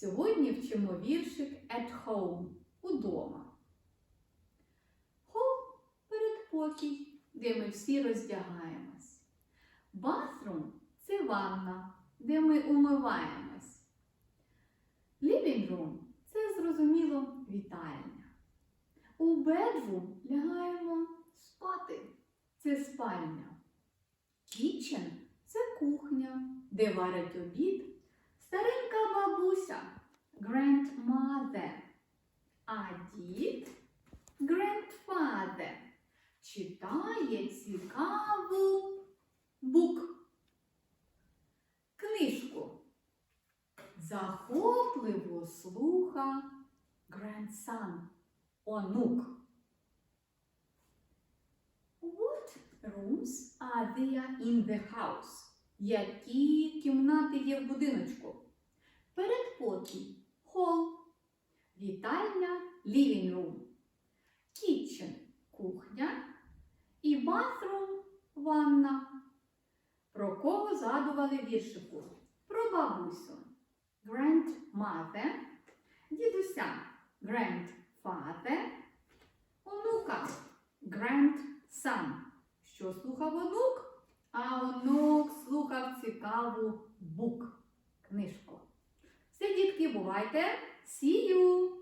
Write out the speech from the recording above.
Сьогодні вчимо віршик at home удома. Home – передпокій, де ми всі роздягаємось. Bathroom – це ванна, де ми умиваємось. Living room – це зрозуміло вітальня. У bedroom лягаємо спати. Це спальня. Kitchen – це кухня, де варять обід старенька бабуся grandmother. А дід grandfather читає цікаву бук. Книжку. Захопливо слуха grandson, онук. What rooms are there in the house? Які кімнати є в будиночку? Передпокій хол, вітальня living room, kitchen кухня і bathroom ванна. Про кого згадували віршику? Про бабусю. Grandmother, дідуся grandfather, онука grandson. Що слухав онук? А онук слухав цікаву бук, дітки, бувайте! See you!